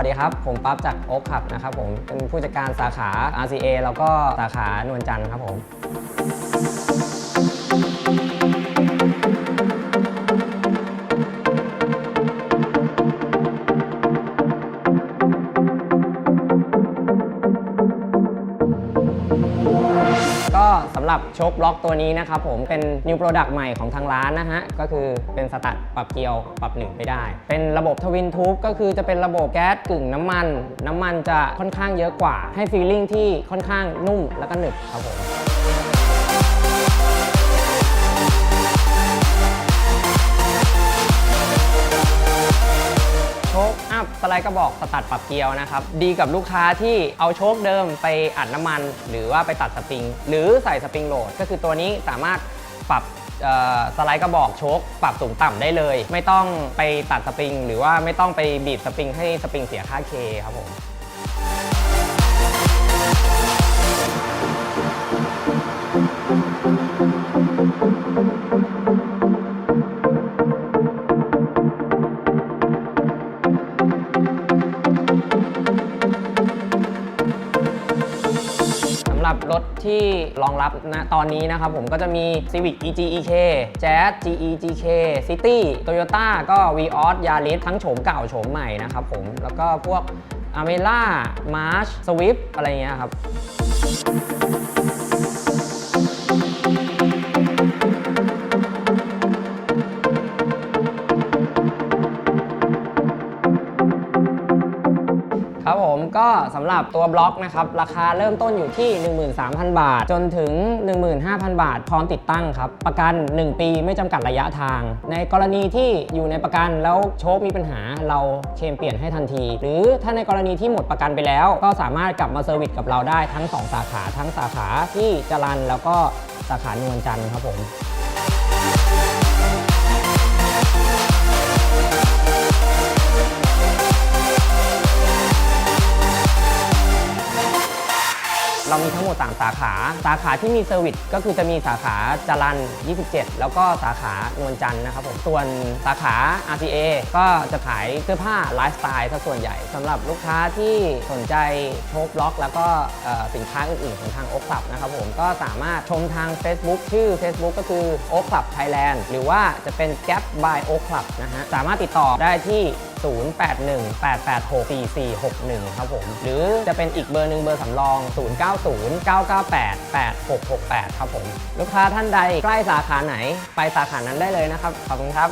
ัสดีครับ ผมปั๊บจากโอ๊คขับนะครับผม เป็นผู้จัดการสาขา RCA แล้วก็สาขานวลจันทร์ครับผม สำหรับชกบล็อกตัวนี้นะครับผมเป็น New Product ใหม่ของทางร้านนะฮะ ก็คือเป็นสตัดปรับเกียวปรับหนึ่งไปได้ เป็นระบบทวินทูบก็คือจะเป็นระบบแก๊สกึ่งน้ำมัน น้ำมันจะค่อนข้างเยอะกว่าให้ฟีลลิ่งที่ค่อนข้างนุ่มแล้วก็หนึบครับผม คอัพสไลด์กระบอกสตัดปรับเกียวนะครับ ดีกับลูกค้าที่เอาโชคเดิมไปอัดน้ำมัน หรือว่าไปตัดสปริง หรือใส่สปริงโหลด ก็คือตัวนี้สามารถปรับสไลด์กระบอกโชคปรับสูงต่ำได้เลย ไม่ต้องไปตัดสปริง หรือว่าไม่ต้องไปบีบสปริงให้สปริงเสียค่าเคครับผม หรับรถที่รองรับนะตอนนี้นะครับผมก็จะมี Civic EG EK Jazz GE GK City Toyota ก็ Vios Yaris ทั้งโฉมเก่าโฉมใหม่นะครับผม แล้วก็พวก a m e l a March Swift อะไรเงี้ยครับ ก็สำหรับตัวบล็อกนะครับ ราคาเริ่มต้นอยู่ที่ 13,000 บาท จนถึง 15,000 บาท พร้อมติดตั้งครับ ประกัน 1 ปีไม่จำกัดระยะทาง ในกรณีที่อยู่ในประกันแล้วโชคมีปัญหาเราเคลมเปลี่ยนให้ทันที หรือถ้าในกรณีที่หมดประกันไปแล้ว ก็สามารถกลับมาเซอร์วิสกับเราได้ทั้ง 2 สาขาทั้งสาขาที่จรันแล้วก็สาขานวลจันทร์ครับผม เรามีทั้งหมด 3 สาขา สาขาที่มีเซอร์วิสก็คือจะมีสาขาจรัน 27 แล้วก็สาขานวลจันทร์นะครับผม ส่วนสาขา RCA ก็จะขายเสื้อผ้าไลฟ์สไตล์ซะส่วนใหญ่สำหรับลูกค้าที่สนใจโชคบล็อก แล้วก็สินค้าอื่นๆของทางโอ๊คลับนะครับผมก็สามารถชมทาง Facebook ชื่อ Facebook ก็คือโอ๊คลับไทยแลนด์หรือว่าจะเป็น Gap by โอ๊คคลับนะฮะสามารถติดต่อได้ที่0818864461 ครับผม หรือจะเป็นอีกเบอร์หนึ่งเบอร์สำรอง 0909988668 ครับผม ลูกค้าท่านใดใกล้สาขาไหนไปสาขานั้นได้เลยนะครับ ขอบคุณครับ